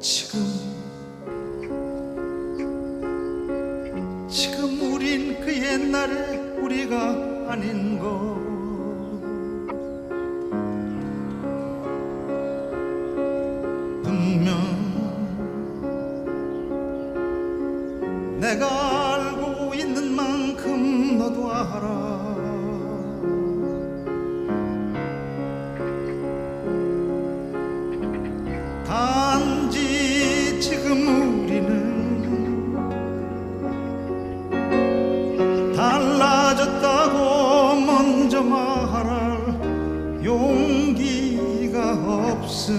지금 지금 우린 그 옛날에 우리가 아닌 것 분명 내가 알고 있는 만큼 너도 알아. 지 지금 우리는 달라졌다고 먼저 말할 용기가 없을